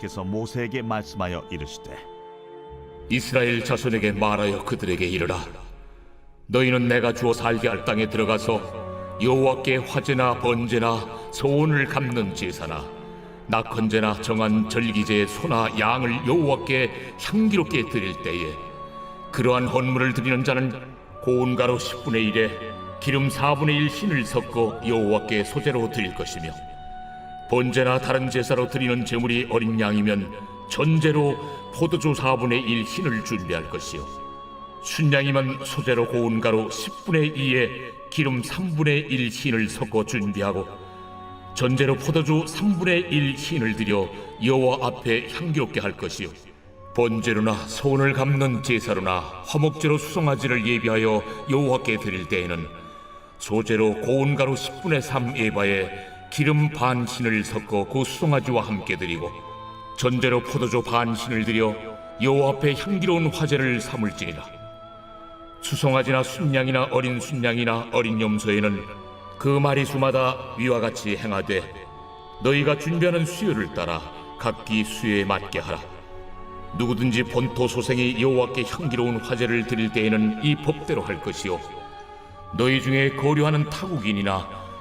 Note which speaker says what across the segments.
Speaker 1: 여호와께서 모세에게 말씀하여 이르시되
Speaker 2: 이스라엘 자손에게 말하여 그들에게 이르라. 너희는 내가 주어 살게 할 땅에 들어가서 여호와께 화제나 번제나 소원을 갚는 제사나 낙헌제나 정한 절기제의 소나 양을 여호와께 향기롭게 드릴 때에 그러한 헌물을 드리는 자는 고운 가루 10분의 1에 기름 4분의 1 흰을 섞어 여호와께 소재로 드릴 것이며 번제나 다른 제사로 드리는 제물이 어린 양이면 전제로 포도주 4분의 1 흰을 준비할 것이요. 순양이면 소재로 고운 가루 10분의 2에 기름 3분의 1 흰을 섞어 준비하고 전제로 포도주 3분의 1 흰을 들여 여호와 앞에 향기롭게 할 것이요. 번제로나 소원을 갚는 제사로나 화목제로 수송아지를 예비하여 여호와께 드릴 때에는 소재로 고운 가루 10분의 3 에바에 기름 반 흰을 섞어 그 수송아지와 함께 드리고 전제로 포도주 반 흰을 들여 여호와 앞에 향기로운 화제를 삼을지니라. 수송아지나 순양이나 어린 순양이나 어린 염소에는 그 마리 수마다 위와 같이 행하되 너희가 준비하는 수요를 따라 각기 수요에 맞게 하라. 누구든지 본토 소생이 여호와께 향기로운 화제를 드릴 때에는 이 법대로 할 것이요. 너희 중에 거류하는 타국인이나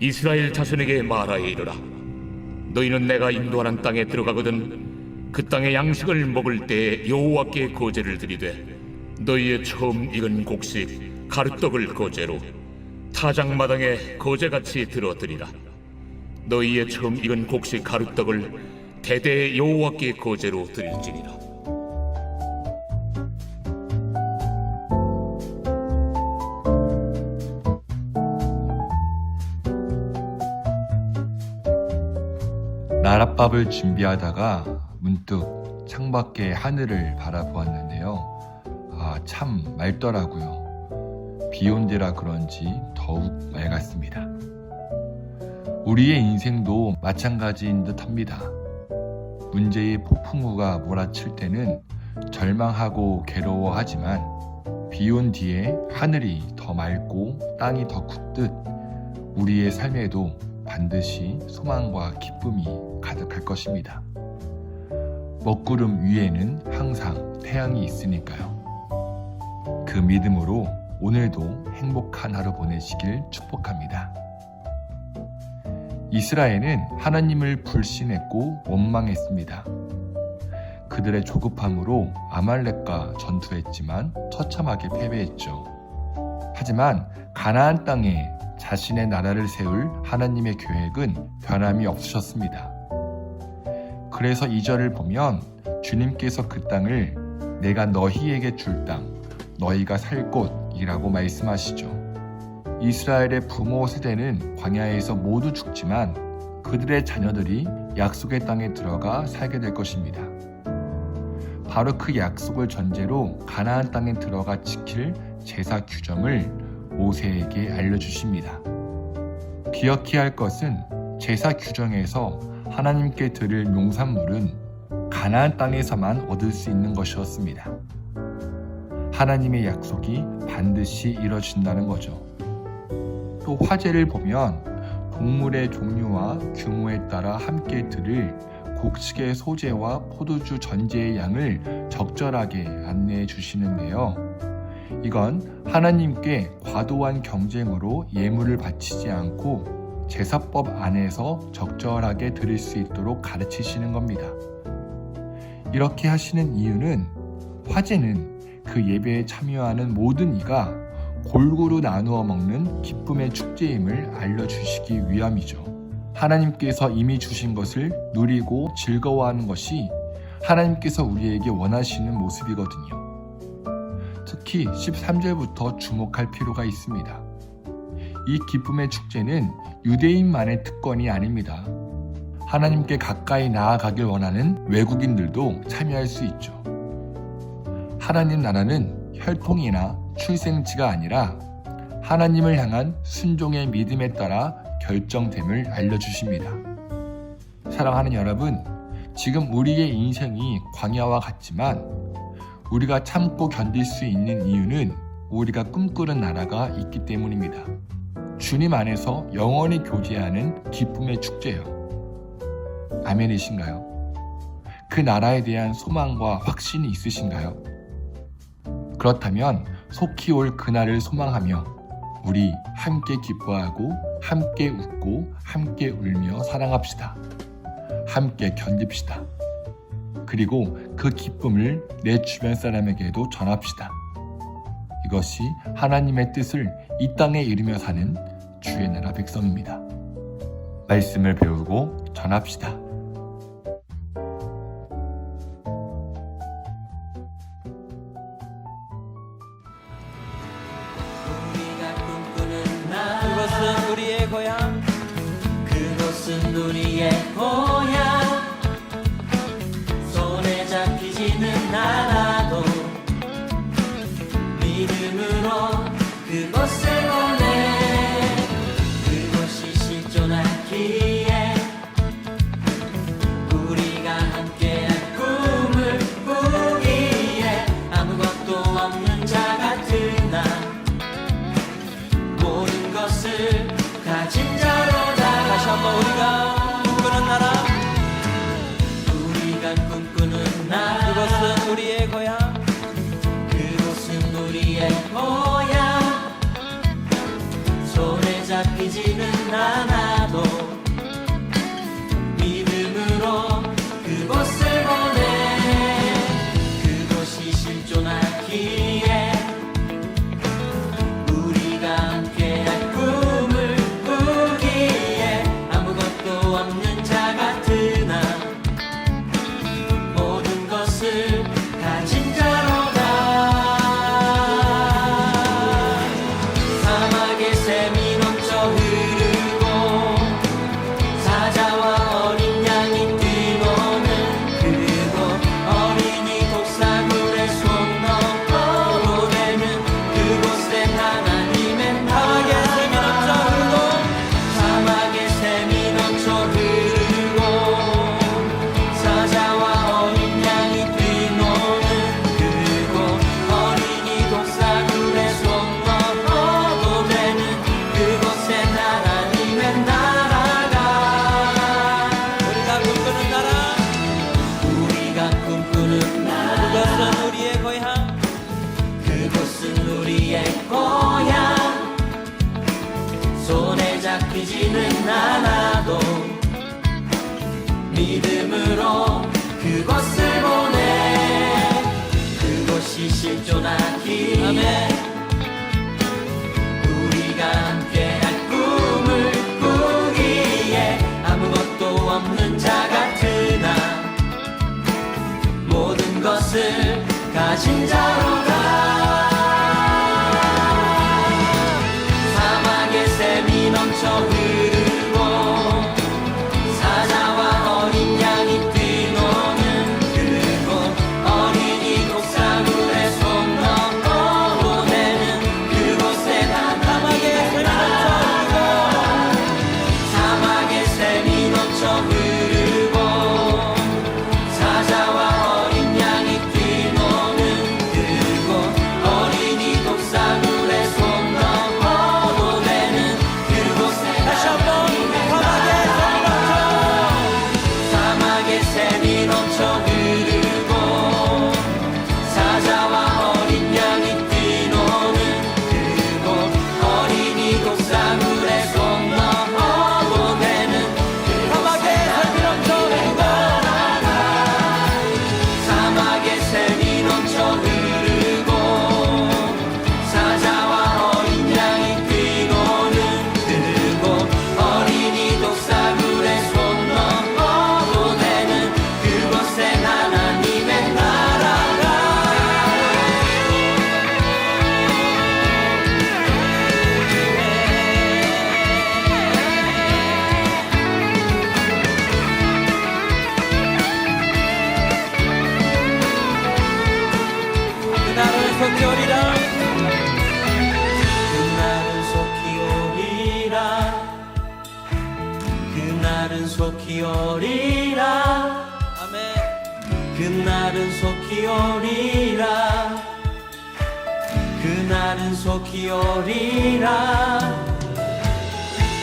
Speaker 2: 이스라엘 자손에게 말하여 이르라. 너희는 내가 인도하는 땅에 들어가거든 그 땅의 양식을 먹을 때에 여호와께 거제를 드리되 너희의 처음 익은 곡식 가루떡을 거제로 타작 마당에 거제같이 들어드리라. 너희의 처음 익은 곡식 가루떡을 대대 여호와께 거제로 드릴지니라
Speaker 3: 나랏밥을 준비하다가 문득 창밖에 하늘을 바라보았는데요. 아, 참 맑더라고요. 비 온 데라 그런지 더욱 맑았습니다. 우리의 인생도 마찬가지인 듯 합니다. 문제의 폭풍우가 몰아칠 때는 절망하고 괴로워하지만 비 온 뒤에 하늘이 더 맑고 땅이 더 굳듯 우리의 삶에도 반드시 소망과 기쁨이 가득할 것입니다. 먹구름 위에는 항상 태양이 있으니까요. 그 믿음으로 오늘도 행복한 하루 보내시길 축복합니다. 이스라엘은 하나님을 불신했고 원망했습니다. 그들의 조급함으로 아말렉과 전투했지만 처참하게 패배했죠. 하지만 가나안 땅에 자신의 나라를 세울 하나님의 계획은 변함이 없으셨습니다. 그래서 이절을 보면 주님께서 그 땅을 내가 너희에게 줄 땅, 너희가 살 곳이라고 말씀하시죠. 이스라엘의 부모 세대는 광야에서 모두 죽지만 그들의 자녀들이 약속의 땅에 들어가 살게 될 것입니다. 바로 그 약속을 전제로 가나안 땅에 들어가 지킬 제사 규정을 모세에게 알려주십니다. 기억해야 할 것은 제사 규정에서 하나님께 드릴 농산물은 가나안 땅에서만 얻을 수 있는 것이었습니다. 하나님의 약속이 반드시 이뤄진다는 거죠. 또 화제를 보면 동물의 종류와 규모에 따라 함께 들을 곡식의 소재와 포도주 전제의 양을 적절하게 안내해 주시는데요. 이건 하나님께 과도한 경쟁으로 예물을 바치지 않고 제사법 안에서 적절하게 드릴 수 있도록 가르치시는 겁니다. 이렇게 하시는 이유는 화제는 그 예배에 참여하는 모든 이가 골고루 나누어 먹는 기쁨의 축제임을 알려주시기 위함이죠. 하나님께서 이미 주신 것을 누리고 즐거워하는 것이 하나님께서 우리에게 원하시는 모습이거든요. 특히 13절부터 주목할 필요가 있습니다. 이 기쁨의 축제는 유대인만의 특권이 아닙니다. 하나님께 가까이 나아가길 원하는 외국인들도 참여할 수 있죠. 하나님 나라는 혈통이나 출생지가 아니라 하나님을 향한 순종의 믿음에 따라 결정됨을 알려주십니다. 사랑하는 여러분, 지금 우리의 인생이 광야와 같지만 우리가 참고 견딜 수 있는 이유는 우리가 꿈꾸는 나라가 있기 때문입니다. 주님 안에서 영원히 교제하는 기쁨의 축제요. 아멘이신가요? 그 나라에 대한 소망과 확신이 있으신가요? 그렇다면 속히 올 그날을 소망하며 우리 함께 기뻐하고 함께 웃고 함께 울며 사랑합시다. 함께 견딥시다. 그리고 그 기쁨을 내 주변 사람에게도 전합시다. 이것이 하나님의 뜻을 이 땅에 이루며 사는 주의 나라 백성입니다. 말씀을 배우고 전합시다.
Speaker 4: 그곳은 우리의 고향 그곳은 우리의 고향 믿음 우리가 함께한 꿈을 꾸기에 아무것도 없는 자 같은 나 모든 것을 가진 자로 속히 오리라. 아멘. 그날은 속히 오리라. 그날은 속히 오리라.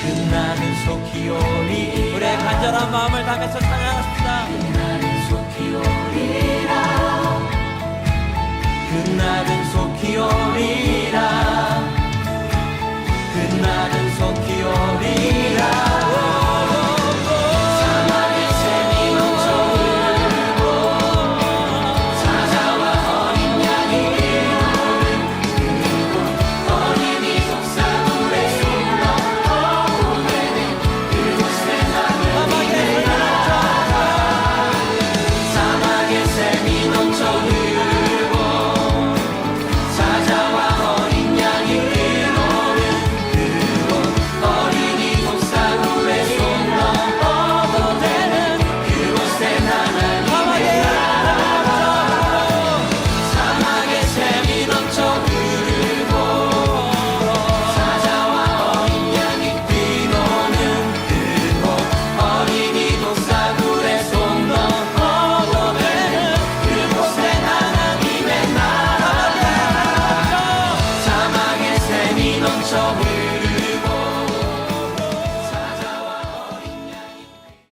Speaker 4: 그날은 속히 오리 우리의 간절한 마음을 담아서 찬양하십시다 그날은 속히 오리라. 그날은 속히 오리라